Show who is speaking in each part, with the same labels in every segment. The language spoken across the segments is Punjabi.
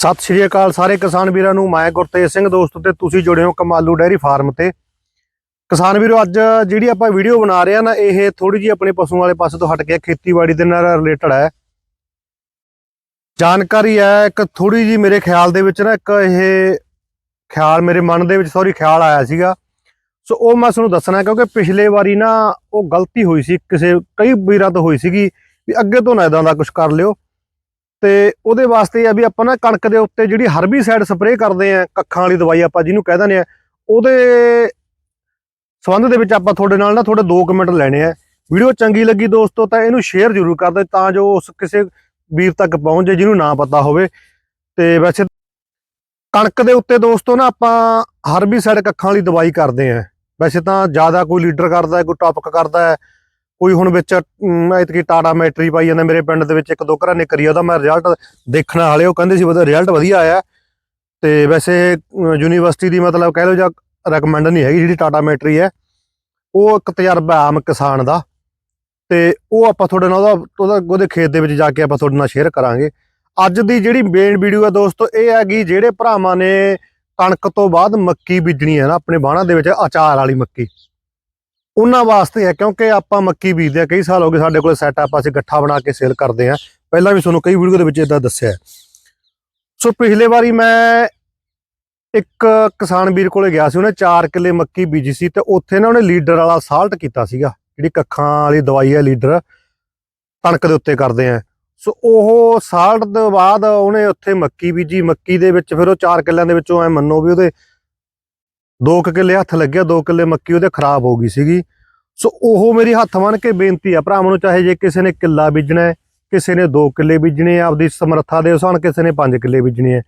Speaker 1: ਸਤਿ ਸ਼੍ਰੀ ਅਕਾਲ ਸਾਰੇ ਕਿਸਾਨ ਵੀਰਾਂ ਨੂੰ, ਮੈਂ ਗੁਰਤੇਜ ਸਿੰਘ ਦੋਸਤੋ ਤੇ ਤੁਸੀਂ ਜੁੜੇ ਹੋ ਕਮਾਲੂ ਡੈਰੀ ਫਾਰਮ ਤੇ। ਕਿਸਾਨ ਵੀਰੋ, ਅੱਜ ਜਿਹੜੀ ਆਪਾਂ ਵੀਡੀਓ ਬਣਾ ਰਹੇ ਆ ਨਾ, ਇਹ ਥੋੜੀ ਜੀ ਆਪਣੇ ਪਸ਼ੂਆਂ ਵਾਲੇ ਪਾਸੇ ਤੋਂ ਹਟ ਕੇ ਖੇਤੀਬਾੜੀ ਦੇ ਨਾਲ ਰਿਲੇਟਡ ਹੈ। ਜਾਣਕਾਰੀ ਹੈ, ਇੱਕ ਥੋੜੀ ਜੀ ਮੇਰੇ ਖਿਆਲ ਦੇ ਵਿੱਚ ਨਾ, ਇੱਕ ਇਹ ਖਿਆਲ ਮੇਰੇ ਮਨ ਦੇ ਵਿੱਚ ਸੌਰੀ ਖਿਆਲ ਆਇਆ ਸੀਗਾ। ਸੋ ਉਹ ਮੈਂ ਤੁਹਾਨੂੰ ਦੱਸਣਾ, ਕਿਉਂਕਿ ਪਿਛਲੇ ਵਾਰੀ ਨਾ ਉਹ ਗਲਤੀ ਹੋਈ ਸੀ, ਕਿਸੇ ਕਈ ਵੀਰਾਂ ਤੋਂ ਹੋਈ ਸੀਗੀ, ਵੀ ਅੱਗੇ ਤੋਂ ਨਾ ਇਦਾਂ ਦਾ ਕੁਝ ਕਰ ਲਿਓ। ਤੇ ਉਹਦੇ ਵਾਸਤੇ ਆ ਵੀ ਆਪਾਂ ਨਾ ਕਣਕ ਦੇ ਉੱਤੇ ਜਿਹੜੀ ਹਰਬੀਸਾਈਡ ਸਪਰੇਅ ਕਰਦੇ ਆ, ਕੱਖਾਂ ਵਾਲੀ ਦਵਾਈ ਆਪਾਂ ਜਿਹਨੂੰ ਕਹਿ ਦਿੰਦੇ ਆ, ਉਹਦੇ ਸੰਬੰਧ ਦੇ ਵਿੱਚ ਆਪਾਂ ਤੁਹਾਡੇ ਨਾਲ ਨਾ ਥੋੜੇ 2 ਮਿੰਟ ਲੈਣੇ ਆ। ਵੀਡੀਓ ਚੰਗੀ ਲੱਗੀ ਦੋਸਤੋ ਤਾਂ ਇਹਨੂੰ ਸ਼ੇਅਰ ਜ਼ਰੂਰ ਕਰ ਦਿਓ ਤਾਂ ਜੋ ਉਸ ਕਿਸੇ ਵੀਰ ਤੱਕ ਪਹੁੰਚ ਜਾਏ ਜਿਹਨੂੰ ਨਾ ਪਤਾ ਹੋਵੇ। ਤੇ ਵੈਸੇ ਕਣਕ ਦੇ ਉੱਤੇ ਦੋਸਤੋ ਨਾ ਆਪਾਂ ਹਰਬੀਸਾਈਡ ਕੱਖਾਂ ਵਾਲੀ ਦਵਾਈ ਕਰਦੇ ਆ। ਵੈਸੇ ਤਾਂ ਜ਼ਿਆਦਾ ਕੋਈ ਲੀਡਰ ਕਰਦਾ, ਕੋਈ ਟੌਪਿਕ ਕਰਦਾ ਹੈ ਕੋਈ ਹੁਣ ਵਿੱਚ ਇਤਕੀ ਟਾਟਾ ਮੈਟਰੀ ਪਾਈ ਜਾਂਦਾ ਮੇਰੇ ਪਿੰਡ ਦੇ ਵਿੱਚ, ਇੱਕ ਦੋ ਘਰਾਂ ਨੇ ਕਰੀ ਉਹਦਾ ਮੈਂ ਰਿਜ਼ਲਟ ਦੇਖਣ ਵਾਲੇ ਉਹ ਕਹਿੰਦੇ ਸੀ ਉਹਦਾ ਰਿਜ਼ਲਟ ਵਧੀਆ ਆਇਆ। ਤੇ ਵੈਸੇ ਯੂਨੀਵਰਸਿਟੀ ਦੀ ਮਤਲਬ ਕਹਿ ਲਓ ਜਾਂ ਰეკਮੈਂਡ ਨਹੀਂ ਹੈਗੀ ਜਿਹੜੀ ਟਾਟਾ ਮੈਟਰੀ ਹੈ, ਉਹ ਇੱਕ ਤਜਰਬਾ ਆਮ ਕਿਸਾਨ ਦਾ। ਤੇ ਉਹ ਆਪਾਂ ਤੁਹਾਡੇ ਨਾਲ ਉਹਦਾ ਉਹਦਾ, ਉਹਦੇ ਖੇਤ ਦੇ ਵਿੱਚ ਜਾ ਕੇ ਆਪਾਂ ਤੁਹਾਡੇ ਨਾਲ ਸ਼ੇਅਰ ਕਰਾਂਗੇ। ਅੱਜ ਦੀ ਜਿਹੜੀ ਮੇਨ ਵੀਡੀਓ ਹੈ ਦੋਸਤੋ, ਇਹ ਹੈਗੀ ਜਿਹੜੇ ਭਰਾਵਾਂ ਨੇ ਕਣਕ ਤੋਂ ਬਾਅਦ ਮੱਕੀ ਬੀਜਣੀ ਹੈ ਨਾ, ਆਪਣੇ ਬਾਣਾ ਦੇ ਵਿੱਚ ਅਚਾਰ ਵਾਲੀ ਮੱਕੀ। ਉਹਨਾਂ ਵਾਸਤੇ ਹੈ, ਕਿਉਂਕਿ ਆਪਾਂ ਮੱਕੀ ਬੀਜਦੇ ਆ ਕਈ ਸਾਲ ਹੋ ਗਏ ਸਾਡੇ ਕੋਲ ਸੈਟਅਪ ਅਸੀਂ ਗੱਠਾ ਬਣਾ ਕੇ ਸੇਲ ਕਰਦੇ ਆ ਪਹਿਲਾਂ ਵੀ ਤੁਹਾਨੂੰ ਕਈ ਵੀਡੀਓ ਦੇ ਵਿੱਚ ਇਦਾਂ ਦੱਸਿਆ ਸੋ ਪਿਛਲੇ ਵਾਰੀ ਮੈਂ ਇੱਕ ਕਿਸਾਨ ਵੀਰ ਕੋਲੇ ਗਿਆ ਸੀ, ਉਹਨੇ 4 ਕਿੱਲੇ ਮੱਕੀ ਬੀਜੀ ਸੀ ਤੇ ਉੱਥੇ ਨਾ ਉਹਨੇ ਲੀਡਰ ਵਾਲਾ ਸਾਲਟ ਕੀਤਾ ਸੀਗਾ, ਜਿਹੜੀ ਕੱਖਾਂ ਵਾਲੀ ਦਵਾਈ ਹੈ ਲੀਡਰ ਕਣਕ ਦੇ ਉੱਤੇ ਕਰਦੇ ਆ। ਸੋ ਉਹ ਸਾਲਟ ਤੋਂ ਬਾਅਦ ਉਹਨੇ ਉੱਥੇ ਮੱਕੀ ਬੀਜੀ, ਮੱਕੀ ਦੇ ਵਿੱਚ ਫਿਰ ਉਹ 4 ਕਿੱਲਿਆਂ ਦੇ ਵਿੱਚੋਂ ਐ ਮੰਨੋ ਵੀ ਉਹਦੇ 2 ਕਿੱਲੇ ਹੱਥ ਲੱਗਿਆ ਦੋ ਕਿੱਲੇ ਮੱਕੀ ਉਹਦੇ ਖਰਾਬ ਹੋ ਗਈ ਸੀਗੀ। ਸੋ ਉਹ ਮੇਰੀ ਹੱਥ ਬੰਨ ਕੇ ਬੇਨਤੀ ਆ ਭਰਾਵਾਂ ਨੂੰ, ਚਾਹੇ ਜੇ ਕਿਸੇ ਨੇ ਕਿੱਲਾ ਬੀਜਣਾ ਕਿਸੇ ਨੇ 2 ਕਿੱਲੇ ਬੀਜਣੇ ਆ, ਆਪਦੀ ਸਮਰੱਥਾ ਦੇ ਅਨੁਸਾਰ ਕਿਸੇ ਨੇ 5 ਕਿੱਲੇ ਬੀਜਣੇ ਆ।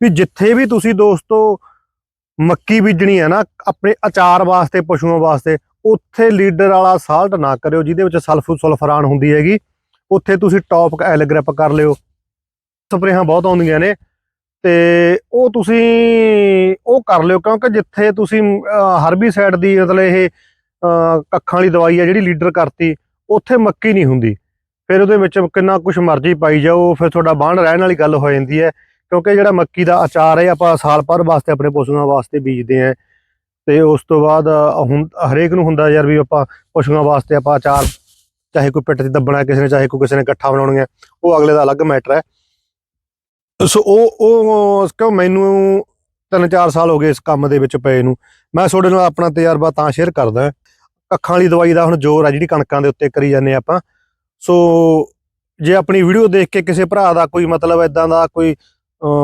Speaker 1: ਵੀ ਜਿੱਥੇ ਵੀ ਤੁਸੀਂ ਦੋਸਤੋ ਮੱਕੀ ਬੀਜਣੀ ਹੈ ਨਾ, ਆਪਣੇ ਅਚਾਰ ਵਾਸਤੇ, ਪਸ਼ੂਆਂ ਵਾਸਤੇ, ਉੱਥੇ ਲੀਡਰ ਵਾਲਾ ਸਾਲਟ ਨਾ ਕਰਿਓ, ਜਿਹਦੇ ਵਿੱਚ ਸਲਫਰ ਸਲਫਰਾਨ ਹੁੰਦੀ ਹੈਗੀ, ਉੱਥੇ ਤੁਸੀਂ ਟੌਪ ਐਲਗ੍ਰਿਪ ਕਰ ਲਿਓ। ਸਪਰੇਹਾਂ ਬਹੁਤ ਆਉਂਦੀਆਂ ਨੇ। ਤੇ ਉਹ ਤੁਸੀਂ ਉਹ ਕਰ ਲਿਓ ਕਿਉਂਕਿ ਜਿੱਥੇ ਤੁਸੀਂ ਹਰਬੀਸਾਈਡ ਦੀ ਮਤਲਬ ਇਹ ਕੱਖਾਂ ਵਾਲੀ ਦਵਾਈ ਹੈ ਜਿਹੜੀ ਲੀਡਰ ਕਰਤੀ ਉੱਥੇ ਮੱਕੀ ਨਹੀਂ ਹੁੰਦੀ। ਫਿਰ ਉਹਦੇ ਵਿੱਚ ਕਿੰਨਾ ਕੁਝ ਮਰਜ਼ੀ ਪਾਈ ਜਾਓ ਫਿਰ ਤੁਹਾਡਾ ਬਾਣ ਰਹਿਣ ਵਾਲੀ ਗੱਲ ਹੋ ਜਾਂਦੀ ਹੈ ਕਿਉਂਕਿ ਜਿਹੜਾ ਮੱਕੀ ਦਾ ਅਚਾਰ ਹੈ ਆਪਾਂ ਸਾਲ ਭਰ ਵਾਸਤੇ ਆਪਣੇ ਪਸ਼ੂਆਂ ਵਾਸਤੇ ਬੀਜਦੇ ਆ ਤੇ ਉਸ ਤੋਂ ਬਾਅਦ ਅਹ, ਹਰੇਕ ਨੂੰ ਹੁੰਦਾ ਯਾਰ ਵੀ ਆਪਾਂ ਪਸ਼ੂਆਂ ਵਾਸਤੇ ਆਪਾਂ ਅਚਾਰ ਚਾਹੇ ਕੋਈ ਪਿੱਟ 'ਤੇ ਦੱਬਣਾ ਕਿਸੇ ਨੇ ਚਾਹੇ ਕੋਈ ਕਿਸੇ ਨੇ ਇਕੱਠਾ ਬਣਾਉਣੀਆਂ ਉਹ ਅਗਲੇ ਦਾ ਅਲੱਗ ਮੈਟਰ ਹੈ। ਸੋ ਉਹ ਉਹ ਕਿਉਂ ਮੈਨੂੰ ਤਿੰਨ ਚਾਰ ਸਾਲ ਹੋ ਗਏ ਇਸ ਕੰਮ ਦੇ ਵਿੱਚ ਪਏ ਨੂੰ। ਮੈਂ ਤੁਹਾਡੇ ਨਾਲ ਆਪਣਾ ਤਜਰਬਾ ਤਾਂ ਸ਼ੇਅਰ ਕਰਦਾ ਅੱਖਾਂ ਵਾਲੀ ਦਵਾਈ ਦਾ ਹੁਣ ਜ਼ੋਰ ਆ, ਜਿਹੜੀ ਕਣਕਾਂ ਦੇ ਉੱਤੇ ਕਰੀ ਜਾਂਦੇ ਆਪਾਂ। ਸੋ ਜੇ ਆਪਣੀ ਵੀਡੀਓ ਦੇਖ ਕੇ ਕਿਸੇ ਭਰਾ ਦਾ ਕੋਈ ਮਤਲਬ ਇਦਾਂ ਦਾ ਕੋਈ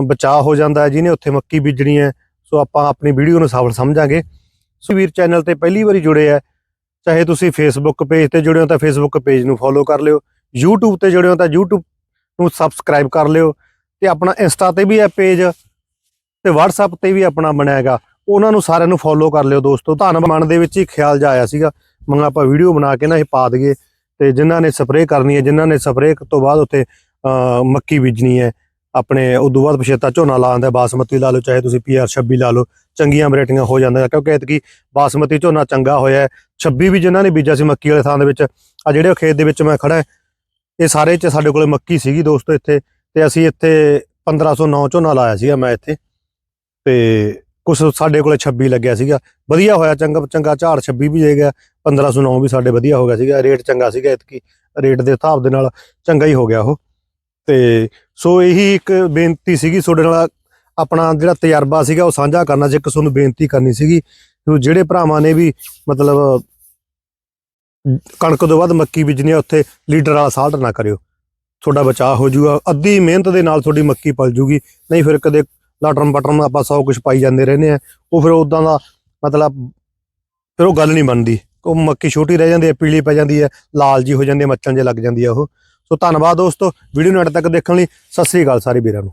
Speaker 1: ਬਚਾਅ ਹੋ ਜਾਂਦਾ ਹੈ, ਜਿਹਨੇ ਉੱਥੇ ਮੱਕੀ ਬੀਜਣੀ ਹੈ, ਸੋ ਆਪਾਂ ਆਪਣੀ ਵੀਡੀਓ ਨੂੰ ਸਫਲ ਸਮਝਾਂਗੇ। ਸੋ ਵੀਰ ਚੈਨਲ ਤੇ ਪਹਿਲੀ ਵਾਰੀ ਜੁੜੇ ਆ ਚਾਹੇ ਤੁਸੀਂ ਫੇਸਬੁੱਕ ਪੇਜ ਤੇ ਜੁੜੇ ਹੋ ਤਾਂ ਫੇਸਬੁੱਕ ਪੇਜ ਨੂੰ ਫੋਲੋ ਕਰ ਲਿਓ। YouTube ਤੇ ਜੁੜੇ ਹੋ ਤਾਂ YouTube ਨੂੰ ਸਬਸਕ੍ਰਾਈਬ ਕਰ ਲਿਓ। ਤੇ ਆਪਣਾ ਇੰਸਟਾ ਤੇ ਵੀ ਹੈ ਪੇਜ ਤੇ WhatsApp ਤੇ ਵੀ ਆਪਣਾ ਬਣਿਆ ਹੈਗਾ। ਉਹਨਾਂ ਨੂੰ ਸਾਰਿਆਂ ਨੂੰ ਫੋਲੋ ਕਰ ਲਿਓ ਦੋਸਤੋ। ਤੁਹਾਨੂੰ ਮਨ ਦੇ ਵਿੱਚ ਹੀ ਖਿਆਲ ਜਾ ਆਇਆ ਸੀਗਾ ਮੰਗਾ ਆਪਾਂ ਵੀਡੀਓ ਬਣਾ ਕੇ ਨਾ ਇਹ ਪਾ ਦਈਏ ਤੇ ਜਿਨ੍ਹਾਂ ਨੇ ਸਪਰੇਅ ਕਰਨੀ ਹੈ ਜਿਨ੍ਹਾਂ ਨੇ ਸਪਰੇਅ ਤੋਂ ਬਾਅਦ ਉੱਥੇ ਅਹ, ਮੱਕੀ ਬੀਜਣੀ ਹੈ ਆਪਣੇ ਉਦੋਂ ਬਾਅਦ ਪਛੇਤਾ ਝੋਨਾ ਲਾਉਂਦਾ ਬਾਸਮਤੀ ਲਾ ਲਓ ਚਾਹੇ ਤੁਸੀਂ ਪੀਆਰ 26 ਲਾ ਲਓ ਚੰਗੀਆਂ ਵੈਰਾਈਟੀਆਂ ਹੋ ਜਾਂਦੀਆਂ। ਕਿਉਂਕਿ ਐਤਕੀ ਬਾਸਮਤੀ ਝੋਨਾ ਚੰਗਾ ਹੋਇਆ ਹੈ। 26 ਵੀ ਜਿਨ੍ਹਾਂ ਨੇ ਬੀਜਿਆ ਸੀ ਮੱਕੀ ਵਾਲੇ ਥਾਂ ਦੇ ਵਿੱਚ ਆ ਜਿਹੜੇ ਖੇਤ ਦੇ ਵਿੱਚ ਮੈਂ ਖੜਾ ਹੈ, ਇਹ ਸਾਰੇ ਚ ਸਾਡੇ ਕੋਲੇ ਮੱਕੀ ਸੀਗੀ ਦੋਸਤੋ ਇੱਥੇ। ਤੇ ਅਸੀਂ ਇੱਥੇ 1509 ਝੋਨਾ ਲਾਇਆ ਸੀਗਾ ਮੈਂ ਇੱਥੇ। ਤੇ ਕੁਝ ਸਾਡੇ ਕੋਲੇ 26 ਲੱਗਿਆ ਸੀਗਾ। ਵਧੀਆ ਹੋਇਆ, ਚੰਗਾ ਚੰਗਾ ਝਾੜ 26 ਵੀ ਦੇ ਗਿਆ 1509 ਵੀ ਸਾਡੇ ਵਧੀਆ ਹੋ ਗਿਆ ਸੀਗਾ। ਰੇਟ ਚੰਗਾ ਸੀਗਾ ਇਤਕੀ, ਰੇਟ ਦੇ ਹਿਸਾਬ ਦੇ ਨਾਲ ਚੰਗਾ ਹੀ ਹੋ ਗਿਆ ਉਹ। ਤੇ ਸੋ ਇਹੀ ਇੱਕ ਬੇਨਤੀ ਸੀਗੀ, ਤੁਹਾਡੇ ਨਾਲ ਆਪਣਾ ਜਿਹੜਾ ਤਜਰਬਾ ਸੀਗਾ ਉਹ ਸਾਂਝਾ ਕਰਨਾ ਸੀ ਇੱਕ ਤੁਹਾਨੂੰ ਬੇਨਤੀ ਕਰਨੀ ਸੀਗੀ ਕਿ ਜਿਹੜੇ ਭਰਾਵਾਂ ਨੇ ਵੀ ਮਤਲਬ ਕਣਕ ਤੋਂ ਬਾਅਦ ਮੱਕੀ ਬੀਜਣੀ ਆ, ਉੱਥੇ ਲੀਡਰ ਵਾਲਾ ਸਾਲਟ ਨਾ ਕਰਿਓ। ਤੁਹਾਡਾ ਬਚਾਅ ਹੋ ਜਾਊਗਾ, ਅੱਧੀ ਮਿਹਨਤ ਦੇ ਨਾਲ ਤੁਹਾਡੀ ਮੱਕੀ ਪਲ ਜੂਗੀ, ਨਹੀਂ ਫਿਰ ਕਦੇ ਲਾਟਰਮ ਬਟਰਮ ਆਪਾਂ ਸਭ ਕੁਝ ਪਾਈ ਜਾਂਦੇ ਰਹਿੰਦੇ ਆ, ਉਹ ਫਿਰ ਉਦਾਂ ਦਾ ਮਤਲਬ ਫਿਰ ਉਹ ਗੱਲ ਨਹੀਂ ਬਣਦੀ, ਉਹ ਮੱਕੀ ਛੋਟੀ ਰਹਿ ਜਾਂਦੀ ਹੈ, ਪੀਲੀ ਪੈ ਜਾਂਦੀ ਹੈ, ਲਾਲ ਜੀ ਹੋ ਜਾਂਦੀ ਹੈ ਮੱਛਾਂ ਜੇ ਲੱਗ ਜਾਂਦੀ ਹੈ ਉਹ। ਸੋ ਧੰਨਵਾਦ ਦੋਸਤੋ, ਵੀਡੀਓ ਨੂੰ ਅੰਤ ਤੱਕ ਦੇਖਣ ਲਈ, ਸਤਿ ਸ੍ਰੀ ਅਕਾਲ ਸਾਰੇ ਵੀਰਾਂ ਨੂੰ।